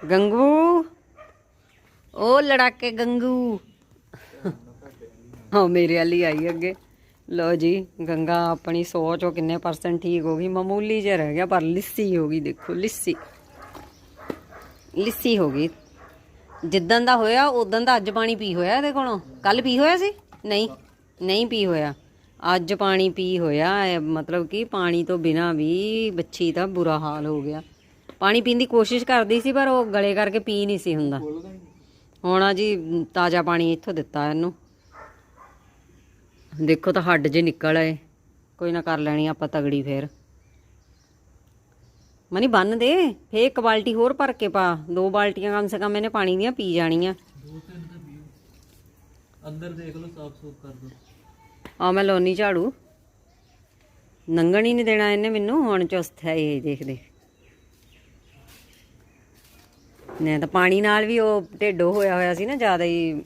ਗੰਗੂ। ਉਹ ਲੜਾਕੇ ਗੰਗੂ। ਹਾਂ, ਮੇਰੇ ਵਾਲੀ ਆਈ ਅੱਗੇ। ਲੋ ਜੀ, ਗੰਗਾ ਆਪਣੀ ਸੋਚ ਉਹ ਕਿੰਨੇ ਪਰਸੈਂਟ ਠੀਕ ਹੋ ਗਈ। ਮਾਮੂਲੀ ਜਿਹਾ ਰਹਿ ਗਿਆ, ਪਰ ਲਿੱਸੀ ਹੋ ਗਈ, ਦੇਖੋ, ਲਿੱਸੀ। ਲਿੱਸੀ ਹੋ ਗਈ। ਜਿੱਦਣ ਦਾ ਹੋਇਆ ਉਦੋਂ ਦਾ ਅੱਜ ਪਾਣੀ ਪੀ ਹੋਇਆ ਇਹਦੇ ਕੋਲੋਂ? ਕੱਲ ਪੀ ਹੋਇਆ ਸੀ? ਨਹੀਂ ਨਹੀਂ ਪੀ ਹੋਇਆ। ਅੱਜ ਪਾਣੀ ਪੀ ਹੋਇਆ ਮਤਲਬ ਕਿ ਪਾਣੀ ਤੋਂ ਬਿਨਾ ਵੀ ਬੱਚੀ ਦਾ ਬੁਰਾ ਹਾਲ ਹੋ ਗਿਆ। ਪਾਣੀ ਪੀਣ ਦੀ ਕੋਸ਼ਿਸ਼ ਕਰਦੀ ਸੀ ਪਰ ਉਹ ਗਲੇ ਕਰਕੇ ਪੀ ਨਹੀਂ ਸੀ ਹੁੰਦਾ। ਹੁਣ ਆ ਜੀ ਤਾਜ਼ਾ ਪਾਣੀ ਇੱਥੋਂ ਦਿੱਤਾ ਇਹਨੂੰ। ਦੇਖੋ ਤਾਂ ਹੱਡ ਜੇ ਨਿਕਲ ਆਏ। ਕੋਈ ਨਾ ਕਰ ਲੈਣੀ ਆਪਾਂ ਤਗੜੀ ਫੇਰ। ਮਨੀ ਬੰਨ ਦੇ ਫੇਰ ਇੱਕ ਬਾਲਟੀ ਹੋਰ ਭਰ ਕੇ ਪਾ। ਦੋ ਬਾਲਟੀਆਂ ਕਮ ਸੇ ਕਮ ਇਹਨੇ ਪਾਣੀ ਦੀਆਂ ਪੀ ਜਾਣੀਆਂ। ਅੰਦਰ ਦੇਖ ਲਓ ਸਾਫ਼ ਸੂਫ ਕਰ ਦੋ ਆ ਮੈਂ ਲੋਨੀ ਝਾੜੂ। ਨੰਗਣ ਹੀ ਨਹੀਂ ਦੇਣਾ ਇਹਨੇ ਮੈਨੂੰ ਹੁਣ ਚੁਸਥਾ ਇਹ ਦੇਖ ਦੇਖ ਨੇ ਤਾਂ ਪਾਣੀ ਨਾਲ ਵੀ ਉਹ ਢਿੱਡੋ ਹੋਇਆ ਹੋਇਆ ਸੀ ਨਾ ਜ਼ਿਆਦਾ ਹੀ।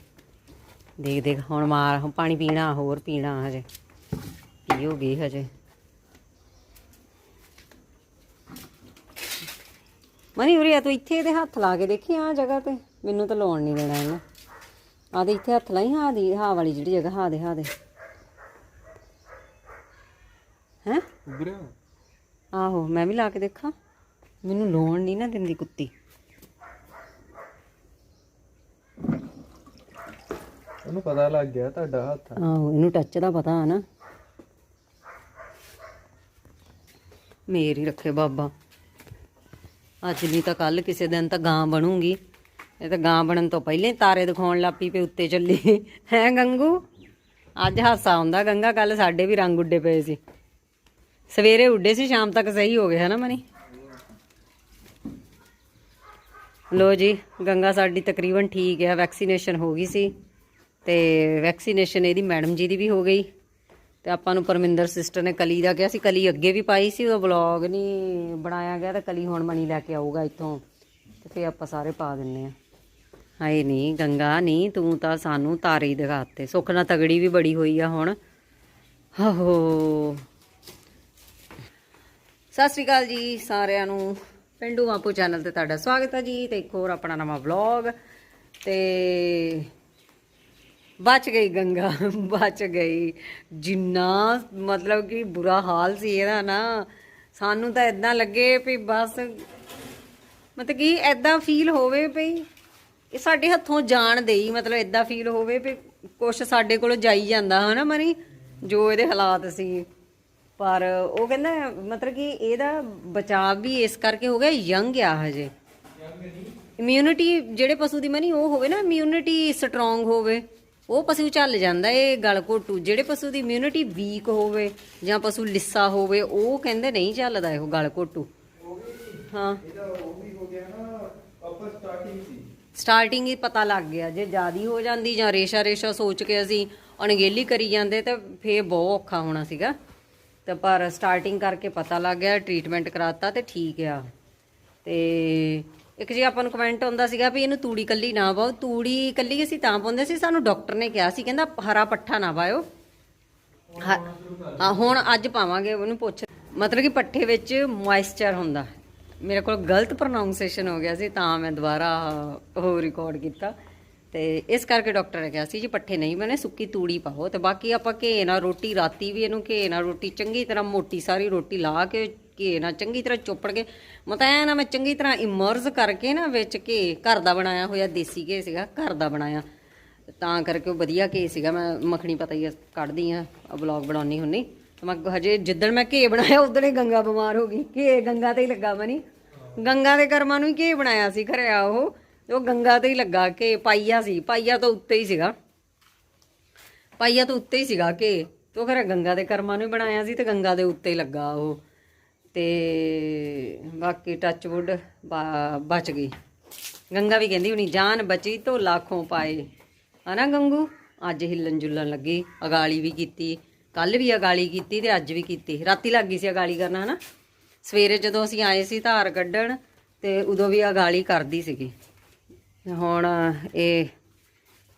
ਦੇਖ ਦੇਖ ਹੁਣ ਮਾਰ ਹੁਣ ਪਾਣੀ ਪੀਣਾ ਹੋਰ ਪੀਣਾ ਹਜੇ। ਗਈ ਹਜੇ। ਮਨੀ ਉਰੇ ਤੂੰ ਇੱਥੇ ਇਹਦੇ ਹੱਥ ਲਾ ਕੇ ਦੇਖੀ ਆ ਜਗ੍ਹਾ ਤੇ। ਮੈਨੂੰ ਤਾਂ ਲਾਉਣ ਨਹੀਂ ਦੇਣਾ ਇਹਨੇ। ਆ ਤੇ ਇੱਥੇ ਹੱਥ ਲਾਈ ਹਾਂ ਦੀ ਹਾਂ ਵਾਲੀ ਜਿਹੜੀ ਜਗ੍ਹਾ ਹਾਂ ਦੇ ਹਾਂ ਦੇ। ਹੈ? ਉਗਰਿਆ ਆਹੋ ਮੈਂ ਵੀ ਲਾ ਕੇ ਦੇਖਾਂ। ਮੈਨੂੰ ਲੋਣ ਨਹੀਂ ਨਾ ਦਿੰਦੀ ਕੁੱਤੀ। ਉਹਨੂੰ ਪਤਾ ਲੱਗ ਗਿਆ ਤੁਹਾਡਾ ਹੱਥ। ਆਹੋ, ਇਹਨੂੰ ਟੱਚ ਦਾ ਪਤਾ ਆ ਨਾ। ਮੇਰੀ ਰੱਖੇ ਬਾਬਾ। ਅੱਜ ਨਹੀਂ ਤਾਂ ਕੱਲ ਕਿਸੇ ਦਿਨ ਤਾਂ ਗਾਂ ਬਣੂਗੀ। ਇਹ ਤਾਂ ਗਾਂ ਬਣਨ ਤੋਂ ਪਹਿਲੇ ਹੀ ਤਾਰੇ ਦਿਖਾਉਣ ਲੱਪੀ ਪਈ ਉੱਤੇ ਚੱਲੀ। ਹੈ ਗੰਗੂ? ਅੱਜ ਹਾਸਾ ਆਉਂਦਾ ਗੰਗਾ ਕੱਲ ਸਾਡੇ ਵੀ ਰੰਗ ਉੱਡੇ ਪਏ ਸੀ। ਸਵੇਰੇ ਉੱਡੇ ਸੀ, ਸ਼ਾਮ ਤੱਕ ਸਹੀ ਹੋ ਗਏ, ਹੈ ਨਾ ਮਨੀ? ਲੋ ਜੀ, ਗੰਗਾ ਸਾਡੀ ਤਕਰੀਬਨ ਠੀਕ ਹੈ ਵੈਕਸੀਨੇਸ਼ਨ ਹੋ ਗਈ ਸੀ। ਤੇ ਵੈਕਸੀਨੇਸ਼ਨ ਇਹਦੀ ਮੈਡਮ ਜੀ ਦੀ ਵੀ ਹੋ ਗਈ। ਤੇ ਆਪਾਂ ਨੂੰ ਪਰਮਿੰਦਰ ਸਿਸਟਰ ਨੇ ਕਲੀ ਦਾ ਕਿਹਾ ਸੀ, ਕਲੀ ਅੱਗੇ ਵੀ ਪਾਈ ਸੀ, ਉਹਦਾ ਵਲੌਗ ਨਹੀਂ ਬਣਾਇਆ ਗਿਆ ਤਾਂ ਕਲੀ ਹੁਣ ਮਣੀ ਲੈ ਕੇ ਆਊਗਾ ਇੱਥੋਂ। ਤੇ ਫੇਰ ਆਪਾਂ ਸਾਰੇ ਪਾ ਦਿੰਨੇ ਆ। ਹਾਏ ਨਹੀਂ ਗੰਗਾ ਨਹੀਂ ਤੂੰ ਤਾਂ ਸਾਨੂੰ ਤਾਰੇ ਹੀ ਦਿਖਾਤੇ ਸੁੱਖ ਨਾਲ ਤਗੜੀ ਵੀ ਬੜੀ ਹੋਈ ਆ ਹੁਣ। ਹੋ ਸਤਿ ਸ਼੍ਰੀ ਅਕਾਲ ਜੀ ਸਾਰਿਆਂ ਨੂੰ। ਪਿੰਡੂ ਮਾਪੂ ਚੈਨਲ ਤੇ ਤੁਹਾਡਾ ਸਵਾਗਤ ਹੈ ਜੀ ਤੇ ਇੱਕ ਹੋਰ ਆਪਣਾ ਨਵਾਂ ਵਲੌਗ ਤੇ ਬਚ ਗਈ ਗੰਗਾ ਬਚ ਗਈ। ਜਿੰਨਾ ਮਤਲਬ ਕਿ ਬੁਰਾ ਹਾਲ ਸੀ ਇਹਦਾ ਨਾ ਸਾਨੂੰ ਤਾਂ ਇਦਾਂ ਲੱਗੇ ਵੀ ਬਸ ਮਤਲਬ ਕਿ ਐਦਾਂ ਫੀਲ ਹੋਵੇ ਭਈ ਇਹ ਸਾਡੇ ਹੱਥੋਂ ਜਾਣ ਦੇਈ ਮਤਲਬ ਐਦਾਂ ਫੀਲ ਹੋਵੇ ਵੀ ਕੁਛ ਸਾਡੇ ਕੋਲੋਂ ਜਾਈ ਜਾਂਦਾ ਹਨਾ ਮਨੀ? ਜੋ ਇਹਦੇ ਹਾਲਾਤ ਸੀ। ਪਰ ਉਹ ਕਹਿੰਦਾ ਮਤਲਬ ਕਿ ਇਹਦਾ ਬਚਾਅ ਵੀ ਇਸ ਕਰਕੇ ਹੋ ਗਿਆ ਯੰਗ ਆ ਹਜੇ। ਇਮਿਊਨਿਟੀ ਜਿਹੜੇ ਪਸ਼ੂ ਦੀ ਮਨੀ ਉਹ ਹੋਵੇ ਨਾ ਇਮਿਊਨਿਟੀ ਸਟਰੋਂਗ ਹੋਵੇ। ਉਹ ਪਸ਼ੂ ਚੱਲ ਜਾਂਦਾ, ਇਹ ਗਲ ਘੋਟੂ। ਜਿਹੜੇ ਪਸ਼ੂ ਦੀ ਇਮਿਊਨਿਟੀ ਵੀਕ ਹੋਵੇ ਜਾਂ ਪਸ਼ੂ ਲਿੱਸਾ ਹੋਵੇ, ਉਹ ਕਹਿੰਦੇ ਨਹੀਂ ਚੱਲਦਾ ਇਹੋ ਗਲ ਘੋਟੂ। ਹਾਂ। ਸਟਾਰਟਿੰਗ ਹੀ ਪਤਾ ਲੱਗ ਗਿਆ, ਜੇ ਜਿਆਦੀ ਹੋ ਜਾਂਦੀ ਜਾਂ ਰੇਸ਼ਾ ਰੇਸ਼ਾ ਸੋਚ ਕੇ ਅਸੀਂ ਅਣਗੇਲੀ ਕਰੀ ਜਾਂਦੇ ਤਾਂ ਫੇਰ ਬਹੁਤ ਔਖਾ ਹੋਣਾ ਸੀਗਾ। ਤੇ ਪਰ ਸਟਾਰਟਿੰਗ ਕਰਕੇ ਪਤਾ ਲੱਗ ਗਿਆ ਟ੍ਰੀਟਮੈਂਟ ਕਰਾਤਾ ਤੇ ਠੀਕ ਆ। ਤੇ ਇੱਕ ਜੀ ਆਪਾਂ ਨੂੰ ਕਮੈਂਟ ਆਉਂਦਾ ਸੀਗਾ ਵੀ ਇਹਨੂੰ ਤੂੜੀ ਕੱਲੀ ਨਾ ਪਾਓ ਤੂੜੀ ਕੱਲੀ ਅਸੀਂ ਤਾਂ ਪਾਉਂਦੇ ਸੀ, ਸਾਨੂੰ ਡਾਕਟਰ ਨੇ ਕਿਹਾ ਸੀ, ਕਹਿੰਦਾ ਹਰਾ ਪੱਠਾ ਨਾ ਪਾਇਓ ਹਾਂ ਹੁਣ ਅੱਜ ਪਾਵਾਂਗੇ, ਉਹਨੂੰ ਪੁੱਛ। ਮਤਲਬ ਕਿ ਪੱਠੇ ਵਿੱਚ ਮੋਇਸਚਰ ਹੁੰਦਾ। ਮੇਰੇ ਕੋਲ ਗਲਤ ਪ੍ਰੋਨਾਂਸੀਏਸ਼ਨ ਹੋ ਗਿਆ ਸੀ, ਤਾਂ ਮੈਂ ਦੁਬਾਰਾ ਉਹ ਰਿਕਾਰਡ ਕੀਤਾ। ਤੇ ਇਸ ਕਰਕੇ ਡਾਕਟਰ ਨੇ ਕਿਹਾ ਸੀ ਜੀ, ਪੱਠੇ ਨਹੀਂ ਬਣੇ, ਸੁੱਕੀ ਤੂੜੀ ਪਾਓ। ਤੇ ਬਾਕੀ ਆਪਾਂ ਘੇ ਨਾਲ ਰੋਟੀ, ਰਾਤੀ ਵੀ ਇਹਨੂੰ ਘੇ ਨਾਲ ਰੋਟੀ ਚੰਗੀ ਤਰ੍ਹਾਂ ਮੋਟੀ ਸਾਰੀ ਰੋਟੀ ਲਾ ਕੇ ਘੇ ਨਾਲ ਚੰਗੀ ਤਰ੍ਹਾਂ ਚੁੱਪੜ ਕੇ। ਮਤਾਂ ਐਂ ਨਾ ਮੈਂ ਚੰਗੀ ਤਰ੍ਹਾਂ ਇਮਰਜ ਕਰਕੇ ਨਾ ਵਿੱਚ ਘੇ ਘਰ ਦਾ ਬਣਾਇਆ ਹੋਇਆ ਦੇਸੀ ਘੇ ਸੀਗਾ, ਘਰ ਦਾ ਬਣਾਇਆ। ਤਾਂ ਕਰਕੇ ਉਹ ਵਧੀਆ ਘੇ ਸੀਗਾ, ਮੈਂ ਮੱਖਣੀ ਪਤਾ ਹੀ ਕੱਢਦੀ ਆ ਵਲੌਗ ਬਣਾਉਣੀ ਹੁੰਨੀ ਮੈਂ ਹਜੇ ਜਿੱਦਣ ਮੈਂ ਘੇ ਬਣਾਇਆ ਉਦੋਂ ਹੀ ਗੰਗਾ ਬਿਮਾਰ ਹੋ ਗਈ। ਘੇ ਗੰਗਾ ਤੇ ਹੀ ਲੱਗਾ ਮਨੀ ਗੰਗਾ ਦੇ ਕਰਮਾਂ ਨੂੰ ਹੀ ਘੇ ਬਣਾਇਆ ਸੀ ਘਰੇ ਆ ਉਹ। ਉਹ ਗੰਗਾ ਤੇ ਹੀ ਲੱਗਾ ਘੇ, ਪਾਈਆ ਸੀ। ਪਾਈਆ ਤੋਂ ਉੱਤੇ ਹੀ ਸੀਗਾ। ਪਾਈਆ ਤੋਂ ਉੱਤੇ ਹੀ ਸੀਗਾ ਕਿ ਤੋ ਖਰੇ ਗੰਗਾ ਦੇ ਕਰਮਾਂ ਨੂੰ ਹੀ ਬਣਾਇਆ ਸੀ ਤੇ ਗੰਗਾ ਦੇ ਉੱਤੇ ਹੀ ਲੱਗਾ ਉਹ। ਤੇ ਬਾਕੀ ਟੱਚਵੁੱਡ ਬਚ ਗਈ। ਗੰਗਾ ਵੀ ਕਹਿੰਦੀ ਹੁਣੀ, ਜਾਨ ਬਚੀ ਤੋਂ ਲੱਖੋਂ ਪਾਏ। ਹਨਾ ਗੰਗੂ? ਅੱਜ ਹਿੱਲਣ ਜੁਲਣ ਲੱਗੀ, ਅਗਾਲੀ ਵੀ ਕੀਤੀ, ਕੱਲ ਵੀ ਅਗਾਲੀ ਕੀਤੀ ਤੇ ਅੱਜ ਵੀ ਕੀਤੀ। ਰਾਤੀ ਲੱਗ ਗਈ ਸੀ ਅਗਾਲੀ ਕਰਨਾ, ਹਨਾ? ਸਵੇਰੇ ਜਦੋਂ ਅਸੀਂ ਆਏ ਸੀ ਧਾਰ ਕੱਢਣ ਤੇ ਉਦੋਂ ਵੀ ਅਗਾਲੀ ਕਰਦੀ ਸੀਗੀ। ਹੁਣ ਇਹ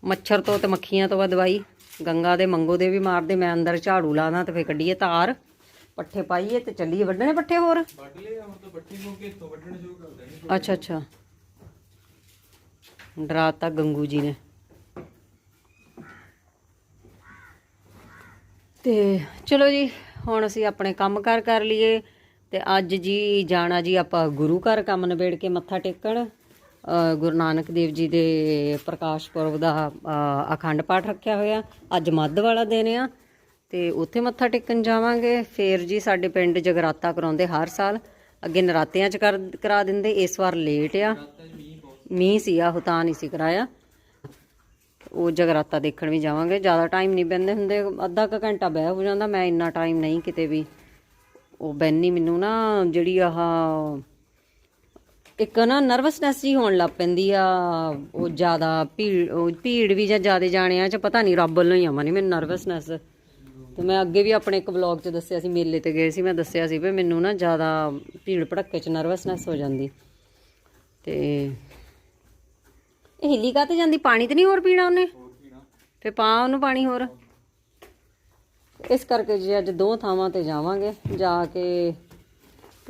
ਮੱਛਰ ਤੋਂ ਤੇ ਮੱਖੀਆਂ ਤੋਂ ਬਾਅਦ ਦਵਾਈ। ਗੰਗਾ ਦੇ ਮੰਗੋ ਦੇ ਵੀ ਮਾਰਦੇ, ਮੈਂ ਅੰਦਰ ਝਾੜੂ ਲਾਦਾ ਤੇ ਫੇਰ ਕੱਢੀਏ ਧਾਰ। ਪੱਠੇ ਪਾਈਏ ਤੇ ਚੱਲੀਏ ਵੱਢਣੇ ਪੱਠੇ ਹੋਰ? ਵੱਢ ਲਿਆ ਹੁਣ ਤਾਂ ਬੱਟੀ ਨੂੰ ਕੇ ਤੋਂ ਵੱਢਣ ਸ਼ੁਰੂ ਕਰ ਦੇਣੀ ਅੱਛਾ ਅੱਛਾ। ਡਰਾਤਾ ਗੰਗੂ ਜੀ ਨੇ। ਤੇ ਚਲੋ ਜੀ ਹੁਣ ਅਸੀਂ ਆਪਣੇ ਕੰਮ ਕਾਰ ਕਰ ਲਈਏ ਤੇ ਅੱਜ ਜੀ ਜਾਣਾ ਜੀ ਆਪਾਂ ਗੁਰੂ ਘਰ ਕੰਮ ਨਿਬੇੜ ਕੇ ਮੱਥਾ ਟੇਕਣ। ਗੁਰੂ ਨਾਨਕ ਦੇਵ ਜੀ ਦੇ ਪ੍ਰਕਾਸ਼ ਪੁਰਬ ਦਾ ਅਖੰਡ ਪਾਠ ਰੱਖਿਆ ਹੋਇਆ। ਅੱਜ ਮੱਧ ਵਾਲਾ ਦਿਨ ਆ। ਤੇ ਉੱਥੇ ਮੱਥਾ ਟੇਕਣ ਜਾਵਾਂਗੇ। ਫੇਰ ਜੀ ਸਾਡੇ ਪਿੰਡ ਜਗਰਾਤਾ ਕਰਾਉਂਦੇ ਹਰ ਸਾਲ। ਅੱਗੇ ਨਰਾਤਿਆਂ ਚ ਕਰ, ਕਰਾ ਦਿੰਦੇ। ਇਸ ਵਾਰ ਲੇਟ ਆ। ਮੀਂਹ ਸੀ ਆ ਤਾਂ ਨਹੀਂ ਸੀ ਕਰਾਇਆ। ਉਹ ਜਗਰਾਤਾ ਦੇਖਣ ਵੀ ਜਾਵਾਂਗੇ। ਜ਼ਿਆਦਾ ਟਾਈਮ ਨਹੀਂ ਬੰਦੇ ਹੁੰਦੇ। ਅੱਧਾ ਕੁ ਘੰਟਾ ਬਹਿ ਹੋ ਜਾਂਦਾ। ਮੈਂ ਇੰਨਾ ਟਾਈਮ ਨਹੀਂ ਕਿਤੇ ਵੀ। ਉਹ ਬੈਨੀ ਮੈਨੂੰ ਨਾ ਜਿਹੜੀ ਆਹ ਇੱਕ ਨਾ ਨਰਵਸਨੈਸ ਜੀ ਹੋਣ ਲੱਗ ਪੈਂਦੀ ਆ। ਉਹ ਜ਼ਿਆਦਾ ਭੀੜ ਭੀੜ ਵੀ ਜਾਂ ਜ਼ਿਆਦਾ ਜਾਣਿਆਂ ਚ ਪਤਾ ਨਹੀਂ ਰੱਬ ਵੱਲੋਂ ਹੀ ਆਵਾਂ ਨਹੀਂ ਮੈਨੂੰ ਨਰਵਸਨੈਸ ਤੇ ਮੈਂ ਅੱਗੇ ਵੀ ਆਪਣੇ ਇੱਕ ਵਲੌਗ 'ਚ ਦੱਸਿਆ ਸੀ, ਮੇਲੇ ਤੇ ਗਏ ਸੀ, ਮੈਂ ਦੱਸਿਆ ਸੀ ਵੀ ਮੈਨੂੰ ਨਾ ਜ਼ਿਆਦਾ ਭੀੜ ਭੜੱਕੇ 'ਚ ਨਰਵਸਨੈਸ ਹੋ ਜਾਂਦੀ। ਤੇ ਇਹ ਹਿੱਲੀ ਕਾਤੇ ਜਾਂਦੀ? ਪਾਣੀ ਤੇ ਨਹੀਂ ਹੋਰ ਪੀਣਾ ਉਹਨੇ? ਫੇ ਪਾ ਉਹਨੂੰ ਪਾਣੀ ਹੋਰ। ਇਸ ਕਰਕੇ ਜੇ ਅੱਜ ਦੋ ਥਾਵਾਂ ਤੇ ਜਾਵਾਂਗੇ, ਜਾ ਕੇ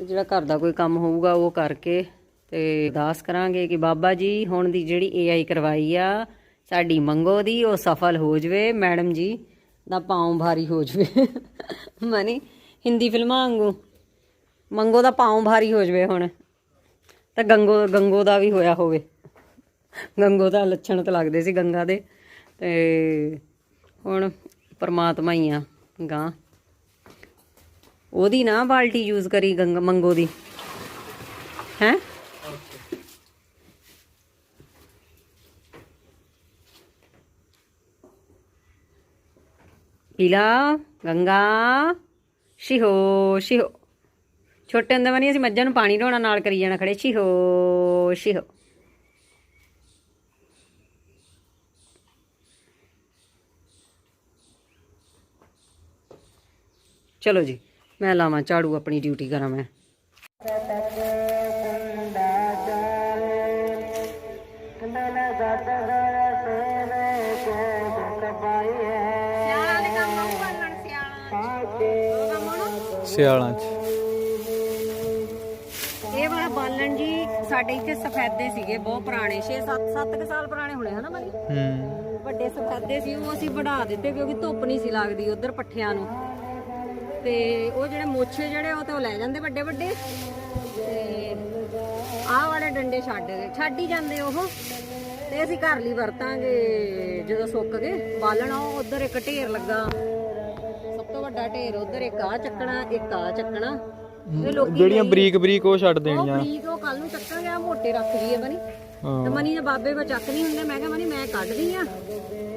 ਜਿਹੜਾ ਘਰ ਦਾ ਕੋਈ ਕੰਮ ਹੋਊਗਾ ਉਹ ਕਰਕੇ ਤੇ ਅਰਦਾਸ ਕਰਾਂਗੇ ਕਿ ਬਾਬਾ ਜੀ, ਹੁਣ ਦੀ ਜਿਹੜੀ ਏਆਈ ਕਰਵਾਈ ਆ, ਸਾਡੀ ਮੰਗੋ ਦੀ ਉਹ ਸਫਲ ਹੋ ਜਵੇ। ਮੈਡਮ ਜੀ ਦਾ ਪਾਉਂ ਭਾਰੀ ਹੋ ਜਵੇ। ਮਨੀ, ਹਿੰਦੀ ਫਿਲਮਾਂ ਵਾਂਗੂ। ਮੰਗੋ ਦਾ ਪਾਉਂ ਭਾਰੀ ਹੋ ਜਵੇ ਹੁਣ। ਤਾਂ ਗੰਗੋ ਗੰਗੋ ਦਾ ਵੀ ਹੋਇਆ ਹੋਵੇ। ਗੰਗੋ ਦਾ ਲੱਛਣ ਤਾਂ ਲੱਗਦੇ ਸੀ ਗੰਗਾ ਦੇ। ਤੇ ਹੁਣ ਪਰਮਾਤਮਾ ਹੀ ਆ ਗਾਂ। ਉਹਦੀ ਨਾ ਬਾਲਟੀ ਯੂਜ਼ ਕਰੀ ਗੰਗਾ, ਮੰਗੋ ਦੀ। ਹੈ? ਪੀਲਾ ਗੰਗਾ, ਸ਼ਿਹੋ ਸ਼ਿਹੋ। ਛੋਟੇ ਹੁੰਦੇ ਬਣੀ ਅਸੀਂ ਮੱਝਾਂ ਨੂੰ ਪਾਣੀ ਢੋਣਾ ਨਾਲ ਕਰੀ ਜਾਣਾ ਖੜੇ। ਸ਼ਿਹੋ ਸ਼ਿਹੋ। ਚਲੋ ਜੀ, ਮੈਂ ਲਾਵਾਂ ਝਾੜੂ ਆਪਣੀ ਡਿਊਟੀ ਕਰਾਂ ਮੈਂ ਸਿਆਲਾਂ 'ਚ। ਇਹ ਵਾਲਾ ਬਾਲਣ ਜੀ ਸਾਡੇ ਇੱਥੇ ਸਫੈਦੇ ਸੀਗੇ ਬਹੁਤ ਪੁਰਾਣੇ 6 7 7 ਸਾਲ ਪੁਰਾਣੇ ਹੋਣੇ ਹਨਾ ਮਨੀ ਹੂੰ। ਵੱਡੇ ਸਫੈਦੇ ਸੀ ਉਹ ਅਸੀਂ ਵਢਾ ਦਿੱਤੇ ਕਿਉਂਕਿ ਧੁੱਪ ਨਹੀਂ ਸੀ ਲੱਗਦੀ ਉਧਰ ਪੱਠਿਆਂ ਨੂੰ। ਤੇ ਉਹ ਜਿਹੜੇ ਮੋਛੇ ਜਿਹੜੇ ਉਹ ਤੇ ਉਹ ਲੈ ਜਾਂਦੇ ਵੱਡੇ ਵੱਡੇ। ਤੇ ਆਹ ਵਾਲੇ ਡੰਡੇ ਛੱਡ ਗਏ। ਛੱਡ ਹੀ ਜਾਂਦੇ ਉਹ। ਤੇ ਅਸੀਂ ਘਰ ਲਈ ਵਰਤਾਂਗੇ ਜਦੋਂ ਸੁੱਕ ਗਏ। ਬਾਲਣਾ ਉਹ ਉਧਰ ਇੱਕ ਢੇਰ ਲੱਗਾ। ਸਭ ਤੋਂ ਵੱਡਾ ਢੇਰ ਉਧਰ ਇੱਕ ਆ ਚੱਕਣਾ ਇੱਕ ਆ ਚੱਕਣਾ। ਤੇ ਲੋਕੀ ਜਿਹੜੀਆਂ ਬਰੀਕ ਬਰੀਕ ਉਹ ਛੱਡ ਉਹ ਦੇਣੀਆਂ। ਬਰੀਕ ਉਹ ਕੱਲ ਨੂੰ ਚੱਕਾਂਗੇ ਆ ਮੋਟੇ ਰੱਖ ਲਈਏ ਬਣੀ। ਤੇ ਮਨੀ ਦੇ ਬਾਬੇ ਕੋ ਚੱਕ ਨਹੀਂ ਹੁੰਦੇ ਮੈਂ ਕਿਹਾ ਮਨੀ ਮੈਂ ਕੱਢਦੀ ਆ।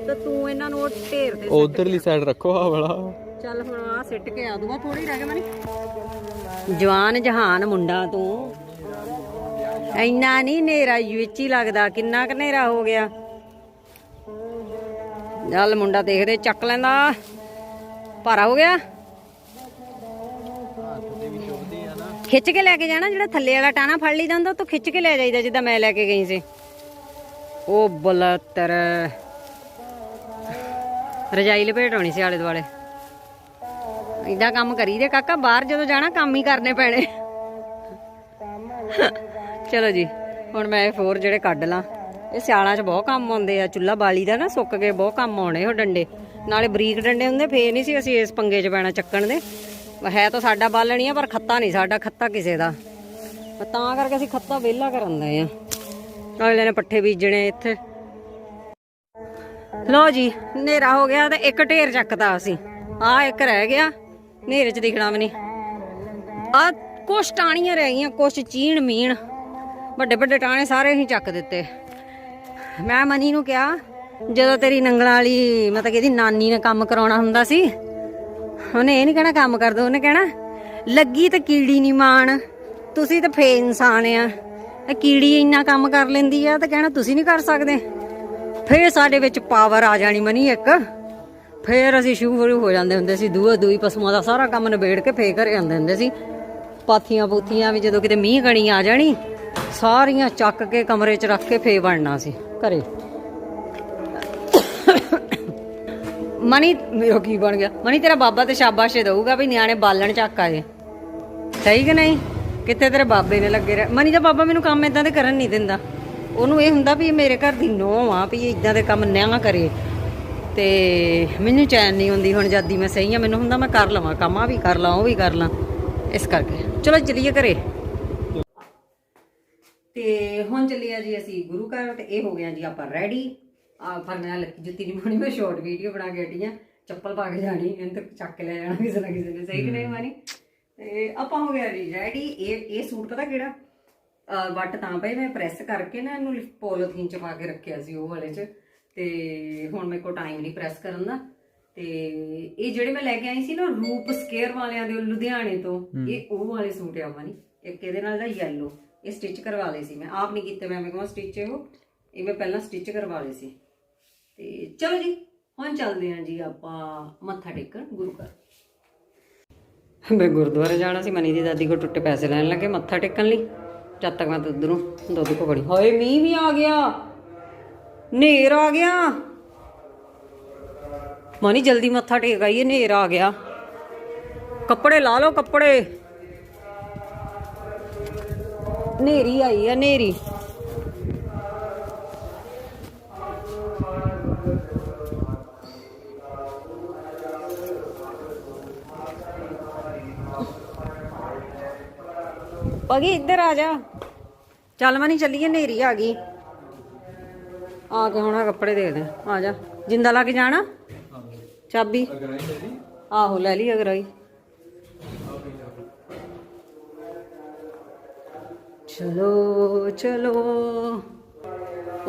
ਤੇ ਤੂੰ ਇਹਨਾਂ ਨੂੰ ਉਹ ਢੇਰ ਤੇ ਉਧਰਲੀ ਸਾਈਡ ਰੱਖੋ ਆ ਵਾਲਾ। ਚੱਲ ਹੁਣ ਆ ਸਿੱਟ ਕੇ ਆ ਦੂੰਗਾ ਥੋੜੀ ਰਹਿ ਗਿਆ ਮਨੀ। ਜਵਾਨ ਜਹਾਨ ਮੁੰਡਾ ਤੂੰ। ਇੰਨਾ ਨਹੀਂ ਨੇਰਾ ਵਿੱਚ ਹੀ ਲੱਗਦਾ ਕਿੰਨਾ ਕੁ ਨੇਰਾ ਹੋ ਗਿਆ। ਚੱਲ ਮੁੰਡਾ ਦੇਖਦੇ ਚੱਕ ਲੈਂਦਾ। ਭਾਰਾ ਹੋ ਗਿਆ। ਖਿੱਚ ਕੇ ਲੈ ਕੇ ਜਾਣਾ ਜਿਹੜਾ ਥੱਲੇ ਵਾਲਾ ਟਾਣਾ ਫੜ ਲਈ ਜਾਂਦਾ ਉਹ ਤੋਂ ਖਿੱਚ ਕੇ ਲੈ ਜਾਈਦਾ ਜਿੱਦਾਂ ਮੈਂ ਲੈ ਕੇ ਗਈ ਸੀ। ਉਹ ਬਲਤਰ। ਰਜਾਈ ਲਪੇਟ ਹੋਣੀ ਸੀ ਆਲੇ ਦੁਆਲੇ। ਇਦਾਂ ਕੰਮ ਕਰੀਦੇ ਕਾਕਾ ਬਾਹਰ ਜਦੋਂ ਜਾਣਾ ਕੰਮ ਹੀ ਕਰਨੇ ਪੈਣੇ। ਚਲੋ ਜੀ ਹੁਣ ਮੈਂ ਇਹ ਫੋਰ ਜਿਹੜੇ ਕੱਢ ਲਾਂ। ਇਹ ਸਿਆਲਾਂ 'ਚ ਬਹੁਤ ਕੰਮ ਆਉਂਦੇ ਆ ਚੁੱਲਾ ਬਾਲੀ ਦਾ ਨਾ ਸੁੱਕ ਕੇ ਬਹੁਤ ਕੰਮ ਆਉਣੇ ਉਹ ਡੰਡੇ। ਨਾਲੇ ਬਰੀਕ ਡੰਡੇ ਹੁੰਦੇ, ਫੇਰ ਨਹੀਂ ਸੀ ਅਸੀਂ ਇਸ ਪੰਗੇ 'ਚ ਪੈਣਾ ਚੱਕਣ ਦੇ। ਹੈ ਤਾਂ ਸਾਡਾ ਬਾਲਣੀ ਆ, ਪਰ ਖੱਤਾ ਨਹੀਂ, ਸਾਡਾ ਖੱਤਾ ਕਿਸੇ ਦਾ। ਤਾਂ ਕਰਕੇ ਅਸੀਂ ਖੱਤਾ ਵਿਹਲਾ ਕਰਨ ਦੇ ਆ। ਅਗਲੇ ਨੇ ਪੱਠੇ ਬੀਜਣੇ ਇੱਥੇ। ਲਓ ਜੀ, ਹਨੇਰਾ ਹੋ ਗਿਆ ਤੇ ਇੱਕ ਢੇਰ ਚੱਕਦਾ ਅਸੀਂ। ਆ ਇੱਕ ਰਹਿ ਗਿਆ, ਹਨੇਰੇ 'ਚ ਦਿਖਣਾ ਵੀ ਨਹੀਂ। ਆ ਕੁਛ ਟਾਣੀਆਂ ਰਹਿ ਗਈਆਂ, ਕੁਛ ਚੀਣ ਮੀਣ। ਵੱਡੇ ਵੱਡੇ ਟਾਣੇ ਸਾਰੇ ਹੀ ਚੱਕ ਦਿੱਤੇ। ਮੈਂ ਮਨੀ ਨੂੰ ਕਿਹਾ ਜਦੋਂ ਤੇਰੀ ਨੰਗਲਾਂ ਵਾਲੀ, ਮਤਲਬ ਕਿ ਇਹਦੀ ਨਾਨੀ ਨੇ ਕੰਮ ਕਰਾਉਣਾ ਹੁੰਦਾ ਸੀ, ਉਹਨੇ ਇਹ ਨਹੀਂ ਕਹਿਣਾ ਕੰਮ ਕਰ ਦੋ, ਉਹਨੇ ਕਹਿਣਾ, ਲੱਗੀ ਤਾਂ ਕੀੜੀ ਨਹੀਂ ਮਾਣ, ਤੁਸੀਂ ਤਾਂ ਫੇ ਇਨਸਾਨ ਆ। ਇਹ ਕੀੜੀ ਇੰਨਾ ਕੰਮ ਕਰ ਲੈਂਦੀ ਆ, ਤਾਂ ਕਹਿਣਾ ਤੁਸੀਂ ਨਹੀਂ ਕਰ ਸਕਦੇ। ਫੇਰ ਸਾਡੇ ਵਿੱਚ ਪਾਵਰ ਆ ਜਾਣੀ ਮਨੀ ਇੱਕ। ਫੇਰ ਅਸੀਂ ਸ਼ੁਰੂ ਹੋ ਜਾਂਦੇ ਹੁੰਦੇ ਸੀ ਦੂਆ ਦੂਈ ਪਸ਼ੂਆਂ ਦਾ ਸਾਰਾ ਕੰਮ ਨਿਬੇੜ ਕੇ ਫੇਰ ਘਰੇ ਆਉਂਦੇ ਹੁੰਦੇ ਸੀ। ਪਾਥੀਆਂ ਪੂਥੀਆਂ ਵੀ ਜਦੋਂ ਕਿਤੇ ਮੀਂਹ ਕਣੀ ਆ ਜਾਣੀ, ਸਾਰੀਆਂ ਚੱਕ ਕੇ ਕਮਰੇ 'ਚ ਰੱਖ ਕੇ ਫੇ ਬਣਨਾ ਸੀ, ਘਰੇ। ਮਨੀ, ਮੇਰਾ ਕੀ ਬਣ ਗਿਆ? ਮਨੀ, ਤੇਰਾ ਬਾਬਾ ਤੇ ਸ਼ਾਬਾਸ਼ੇ ਦਊਗਾ ਵੀ ਨਿਆਣੇ ਬਾਲਣ ਚੱਕ ਆਏ। ਸਹੀ ਕਿ ਨਹੀਂ? ਕਿੱਥੇ ਤੇਰੇ ਬਾਬੇ ਨੇ ਲੱਗੇ ਰਹਿ ਮਨੀ ਦਾ ਬਾਬਾ ਮੈਨੂੰ ਕੰਮ ਇਦਾਂ ਦੇ ਕਰਨ ਨਹੀਂ ਦਿੰਦਾ। ਉਹਨੂੰ ਇਹ ਹੁੰਦਾ ਵੀ ਮੇਰੇ ਘਰ ਦੀ ਨੂੰਹ ਆ ਵੀ ਇਦਾਂ ਦੇ ਕੰਮ ਨਾ ਕਰੇ। ਤੇ ਮੈਨੂੰ ਚੈਨ ਨਹੀਂ ਹੁੰਦੀ ਹੁਣ ਜਦ ਦੀ ਮੈਂ ਸਹੀ ਆ, ਮੈਨੂੰ ਹੁੰਦਾ ਮੈਂ ਕਰ ਲਵਾਂ ਕੰਮ, ਆ ਵੀ ਕਰ ਲਾਂ, ਉਹ ਵੀ ਕਰ ਲਾਂ। ਇਸ ਕਰਕੇ। ਚਲੋ ਚਲੀਏ ਘਰੇ। ਤੇ ਹੁਣ ਚੱਲੇ ਆ ਜੀ ਅਸੀਂ ਗੁਰੂ ਘਰ ਤੇ, ਇਹ ਹੋ ਗਿਆ ਜੀ ਆਪਾਂ ਰੈਡੀ ਆ ਪਰ ਮੈਂ ਲੱਕੀ ਜੁੱਤੀ ਨਹੀਂ ਪਾਉਣੀ ਮੈਂ ਸ਼ਾਰਟ ਵੀਡੀਓ ਬਣਾ ਕੇ ਹਟੀ ਆ। ਚੱਪਲ ਪਾ ਕੇ ਜਾਣੀ ਇਹਨੂੰ ਤਾਂ ਚੱਕ ਕੇ ਲੈ ਜਾਣਾ ਕਿਸੇ ਨਾ ਕਿਸੇ ਨੇ। ਸਹੀ ਕਿ ਨਹੀਂ ਮਾਨੀ? ਤੇ ਆਪਾਂ ਹੋ ਗਿਆ ਜੀ ਰੈਡੀ ਇਹ ਇਹ ਸੂਟ ਪਤਾ ਕਿਹੜਾ? ਵੱਟ ਤਾਂ ਪਏ ਮੈਂ ਪ੍ਰੈਸ ਕਰਕੇ ਨਾ ਇਹਨੂੰ ਪੋਲੀਥੀਨ ਚ ਪਾ ਕੇ ਰੱਖਿਆ ਸੀ ਉਹ ਵਾਲੇ ਚ। ਤੇ ਹੁਣ ਮੇਰੇ ਕੋਲ ਟਾਈਮ ਨਹੀਂ ਪ੍ਰੈਸ ਕਰਨ ਦਾ। ਤੇ ਇਹ ਜਿਹੜੇ ਮੈਂ ਲੈ ਕੇ ਆਈ ਸੀ ਨਾ ਰੂਪ ਸਕੇਅਰ ਵਾਲਿਆਂ ਦੇ ਲੁਧਿਆਣੇ ਤੋਂ ਇਹ ਉਹ ਵਾਲੇ ਸੂਟ ਆ ਮਾਨੀ। ਇੱਕ ਇਹਦੇ ਨਾਲ ਦਾ ਯੈਲੋ ਇਹ ਸਟਿਚ ਕਰਵਾ ਲਏ ਸੀ ਮੈਂ। ਆਪ ਨਹੀਂ ਕੀਤੇ ਮੈਂ ਮੇਰੇ ਕੋਲ ਸਟਿਚ ਉਹ ਇਹ ਮੈਂ ਪਹਿਲਾਂ ਸਟਿਚ ਕਰਵਾ ਲਏ ਸੀ। ਤੇ ਚਲੋ ਜੀ, ਹੁਣ ਚੱਲਦੇ ਹਾਂ ਜੀ ਆਪਾਂ ਮੱਥਾ ਟੇਕਣ ਗੁਰੂ ਘਰ। ਮੈਂ ਗੁਰਦੁਆਰੇ ਜਾਣਾ ਸੀ, ਮਨੀ ਦੀ ਦਾਦੀ ਕੋਲ ਟੁੱਟੇ ਪੈਸੇ ਲੈਣ ਲੱਗੇ ਮੱਥਾ ਟੇਕਣ ਲਈ। ਜਦ ਤੱਕ ਮੈਂ ਉਧਰੋਂ ਦੁੱਧ ਪਕੜੀ ਹਾਏ, ਮੀਂਹ ਵੀ ਆ ਗਿਆ। ਨੇਰ ਆ ਗਿਆ। ਮਨੀ ਜਲਦੀ ਮੱਥਾ ਟੇਕ ਆਈਏ ਨੇਰ ਆ ਗਿਆ। ਕੱਪੜੇ ਲਾ ਲਓ ਕੱਪੜੇ। ਨੇਰੀ ਆਈ ਆ ਨੇਰੀ ਪਗੀ, ਇੱਧਰ ਆ ਜਾ। ਚੱਲ ਮਨੀ ਚੱਲੀਏ ਨੇਰੀ ਆ ਗਈ। ਆ ਕੇ ਹੁਣ ਆਹ ਕੱਪੜੇ ਦੇ ਦੇ ਆ ਜਾ। ਜਿੰਦਾ ਲਾ ਕੇ ਜਾਣਾ? ਚਾਬੀ? ਆਹੋ, ਲੈ ਲਈ ਅਗਰ ਆਈ। ਚਲੋ ਚਲੋ।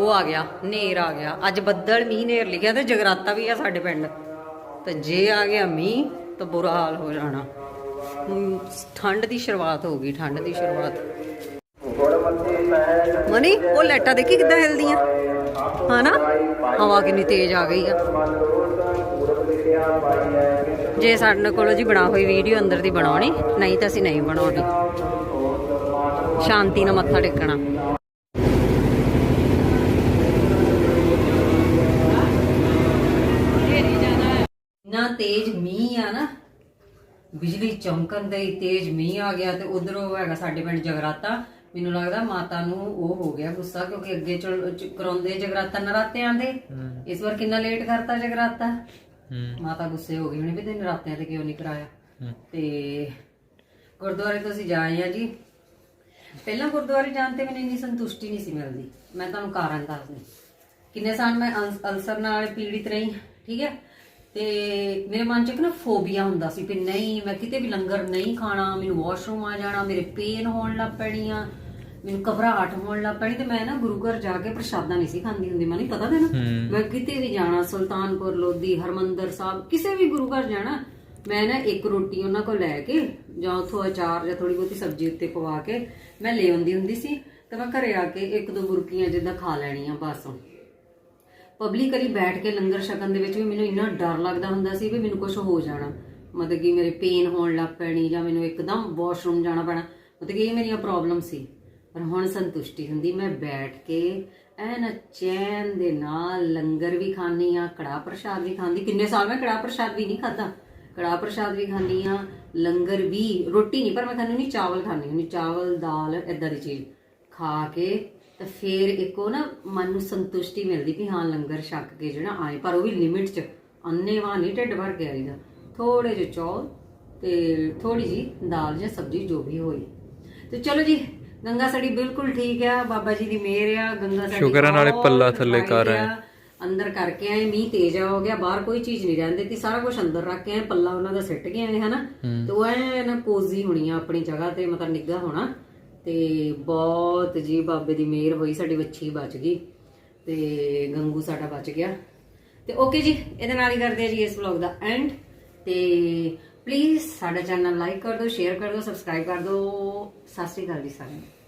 ਉਹ ਆ ਗਿਆ, ਨੇਰ ਆ ਗਿਆ। ਅੱਜ ਬੱਦਲ, ਮੀਂਹ, ਨੇਰ ਲਿਖਿਆ ਤੇ ਜਗਰਾਤਾ ਵੀ ਆ ਸਾਡੇ ਪਿੰਡ। ਤੇ ਜੇ ਆ ਗਿਆ ਮੀਂਹ, ਤਾਂ ਬੁਰਾ ਹਾਲ ਹੋ ਜਾਣਾ। ਠੰਡ ਦੀ ਸ਼ੁਰੂਆਤ ਹੋ ਗਈ, ਠੰਡ ਦੀ ਸ਼ੁਰੂਆਤ। ਮਨੀ, ਉਹ ਲਾਈਟਾਂ ਦੇਖੀ ਕਿੱਦਾਂ ਹਿਲਦੀਆਂ? ਹਨਾ? ਹਵਾ ਕਿੰਨੀ ਤੇਜ਼ ਆ ਗਈ ਆ। ਜੇ ਸਾਡੇ ਕੋਲੋਂ ਜੀ ਬਣਾ ਹੋਈ ਵੀਡੀਓ ਅੰਦਰ ਦੀ ਬਣਾਉਣੀ, ਨਹੀਂ ਤਾਂ ਅਸੀਂ ਨਹੀਂ ਬਣਾਉਣੀ। ਸ਼ਾਂਤੀ ਨਾਲ ਮੱਥਾ ਟੇਕਣਾ ਨਾ ਤੇਜ਼ ਮੀਂਹ ਆ ਨਾ ਬਿਜਲੀ ਚਮਕਣ ਦੇ ਤੇਜ਼ ਮੀਂਹ ਆ ਗਿਆ ਤੇ ਉਧਰੋਂ ਹੈਗਾ ਸਾਡੇ ਪਿੰਡ ਜਗਰਾਤਾ। ਮੈਨੂੰ ਲੱਗਦਾ ਮਾਤਾ ਨੂੰ ਉਹ ਹੋ ਗਿਆ ਗੁੱਸਾ ਕਿਉਂਕਿ ਅੱਗੇ ਚਲ- ਚ- ਕਰਾਉਂਦੇ ਜਗਰਾਤਾ ਨਰਾਤਿਆਂ ਦੇ। ਇਸ ਵਾਰ ਕਿੰਨਾ ਲੇਟ ਕਰਤਾ ਜਗਰਾਤਾ? ਮਾਤਾ ਗੁੱਸੇ ਹੋ ਗਈ ਹੋਣੀ ਵੀ ਤੇ ਨਰਾਤਿਆਂ ਤੇ ਕਿਉਂ ਨਹੀਂ ਕਰਾਇਆ। ਤੇ ਗੁਰਦੁਆਰੇ ਤੋਂ ਅਸੀਂ ਜਾਏ ਆ ਜੀ। ਪਹਿਲਾਂ ਗੁਰਦੁਆਰੇ ਜਾਣ ਤੇ ਮੈਨੂੰ ਇੰਨੀ ਸੰਤੁਸ਼ਟੀ ਨਹੀਂ ਸੀ ਮਿਲਦੀ। ਮੈਂ ਤੁਹਾਨੂੰ ਕਾਰਨ ਦੱਸਦੀ ਕਿੰਨੇ ਸਾਲ ਮੈਂ ਅਲਸ- ਅਲਸਰ ਨਾਲ ਪੀੜਿਤ ਰਹੀ ਠੀਕ ਹੈ? ਤੇ ਮੇਰੇ ਮਨ ਚ ਇੱਕ ਨਾ ਫੋਬੀਆ ਹੁੰਦਾ ਸੀ ਕਿ ਨਹੀਂ ਮੈਂ ਕਿਤੇ ਵੀ ਲੰਗਰ ਨਹੀਂ ਖਾਣਾ ਮੈਨੂੰ ਵਾਸ਼ਰੂਮ ਆ ਜਾਣਾ ਮੇਰੇ ਪੇਨ ਹੋਣ ਲੱਗ ਪੈਣੀ ਆ ਮੈਨੂੰ ਘਬਰਾਹਟ ਹੋਣ ਲੱਗ ਪੈਣੀ ਤੇ ਮੈਂ ਨਾ ਗੁਰੂ ਘਰ ਜਾ ਕੇ ਪ੍ਰਸ਼ਾਦਾ ਨਹੀਂ ਸੀ ਖਾਂਦੀ ਹੁੰਦੀ ਮੈਨੂੰ ਪਤਾ ਤੈਨੂੰ। ਮੈਂ ਕਿਤੇ ਵੀ ਜਾਣਾ ਸੁਲਤਾਨਪੁਰ ਲੋਧੀ ਹਰਮੰਦਰ ਸਾਹਿਬ ਕਿਸੇ ਵੀ ਗੁਰੂ ਘਰ ਜਾਣਾ ਮੈਂ ਨਾ ਇੱਕ ਰੋਟੀ ਉਹਨਾਂ ਕੋਲ ਲੈ ਕੇ ਜਾਂ ਉਥੋਂ ਅਚਾਰ ਜਾਂ ਥੋੜੀ ਬਹੁਤੀ ਸਬਜ਼ੀ ਉੱਤੇ ਪਵਾ ਕੇ ਮੈਂ ਲੈ ਆਉਂਦੀ ਹੁੰਦੀ ਸੀ ਤੇ ਮੈਂ ਘਰੇ ਆ ਕੇ ਇੱਕ ਦੋ ਬੁਰਕੀਆਂ ਜਿੱਦਾਂ ਖਾ ਲੈਣੀਆਂ ਬਸ। ਪਬਲਿਕਲੀ ਬੈਠ ਕੇ ਲੰਗਰ ਛਕਣ ਦੇ ਵਿੱਚ ਵੀ ਮੈਨੂੰ ਇੰਨਾ ਡਰ ਲੱਗਦਾ ਹੁੰਦਾ ਸੀ ਵੀ ਮੈਨੂੰ ਕੁਝ ਹੋ ਜਾਣਾ। ਮਤਲਬ ਕਿ ਮੇਰੇ ਪੇਨ ਹੋਣ ਲੱਗ ਪੈਣੀ ਜਾਂ ਮੈਨੂੰ ਇੱਕਦਮ ਵਾਸ਼ਰੂਮ ਜਾਣਾ ਪੈਣਾ, ਮਤਲਬ ਕਿ ਇਹ ਮੇਰੀਆਂ ਪ੍ਰੋਬਲਮ ਸੀ। ਪਰ ਹੁਣ ਸੰਤੁਸ਼ਟੀ ਹੁੰਦੀ, ਮੈਂ ਬੈਠ ਕੇ ਐਨ ਚੈਨ ਦੇ ਨਾਲ ਲੰਗਰ ਵੀ ਖਾਣੀ ਆ ਕੜਾ ਪ੍ਰਸ਼ਾਦ ਵੀ ਖਾਂਦੀ। ਕਿੰਨੇ ਸਾਲ ਮੈਂ ਕੜਾ ਪ੍ਰਸ਼ਾਦ ਵੀ ਨਹੀਂ ਖਾਦਾ ਕੜਾ ਪ੍ਰਸ਼ਾਦ ਵੀ ਖਾਂਦੀ ਆ ਲੰਗਰ ਵੀ, ਰੋਟੀ ਨਹੀਂ, ਪਰ ਮੈਂ ਖਾਂਦੀ ਨਹੀਂ ਚਾਵਲ ਖਾਂਦੀ ਹੁੰਦੀ ਚਾਵਲ, ਦਾਲ, ਏਦਾਂ ਦੀ ਚੀਜ਼ ਖਾ ਕੇ ਤੇ ਫਿਰ ਇੱਕੋ ਨਾ ਮਨ ਨੂੰ ਸੰਤੁਸ਼ਟੀ ਮਿਲਦੀ ਕਿ ਹਾਂ ਲੰਗਰ ਛਕ ਕੇ ਜਿਹੜਾ ਆਏ ਪਰ ਉਹ ਵੀ ਲਿਮਿਟ 'ਚ ਅੰਨੇਵਾਹ ਨਹੀਂ ਢਿੱਡ ਭਰ ਕੇ ਆਈਦਾ ਥੋੜੇ ਜਿਹੇ ਚੌਲ ਤੇ ਥੋੜੀ ਜੀ ਦਾਲ ਜਾਂ ਸਬਜ਼ੀ ਜੋ ਵੀ ਹੋਈ ਤੇ ਚਲੋ ਜੀ ਗੰਗਾ ਸਾਡੀ ਬਿਲਕੁਲ ਠੀਕ ਆ ਬਾਬਾ ਜੀ ਦੀ ਮਿਹਰ ਆ ਗੰਗਾ ਸਾਡੀ ਸ਼ੁਕਰ ਆ ਨਾਲੇ ਪੱਲਾ ਥੱਲੇ ਕਰ। ਆ। ਅੰਦਰ ਕਰਕੇ ਆਏ ਮੀਂਹ ਤੇਜ਼ ਹੋ ਗਿਆ ਬਾਹਰ ਕੋਈ ਚੀਜ਼ ਨਹੀਂ ਰਹਿੰਦੀ ਤੀ ਸਾਰਾ ਕੁਝ ਅੰਦਰ ਰੱਖ ਕੇ ਆਏ ਪੱਲਾ ਉਹਨਾਂ ਦਾ ਸਿੱਟ ਕੇ ਆਏ ਹਨਾ ਤੇ ਉਹ ਐ ਨਾ ਕੋਜ਼ੀ ਹੋਣੀ ਆ ਆਪਣੀ ਜਗ੍ਹਾ ਤੇ ਮਤਲਬ ਨਿੱਘਾ ਹੋਣਾ ਤੇ ਬਹੁਤ ਜੀ ਬਾਬੇ ਦੀ ਮਿਹਰ ਹੋਈ, ਸਾਡੀ ਵੱਛੀ ਬਚ ਗਈ ਤੇ ਗੰਗੂ ਸਾਡਾ ਬਚ ਗਿਆ। ਤੇ ਓਕੇ ਜੀ, ਇਹਦੇ ਨਾਲ ਹੀ ਕਰਦੇ ਆ ਜੀ ਇਸ ਵਲੌਗ ਦਾ ਐਂਡ ਤੇ ਪਲੀਜ਼ ਸਾਡਾ ਚੈਨਲ ਲਾਈਕ ਕਰ ਦਿਓ ਸ਼ੇਅਰ ਕਰ ਦਿਓ ਸਬਸਕ੍ਰਾਈਬ ਕਰ ਦਿਓ। ਸਤਿ ਸ਼੍ਰੀ ਅਕਾਲ ਜੀ ਸਾਰਿਆਂ ਨੂੰ।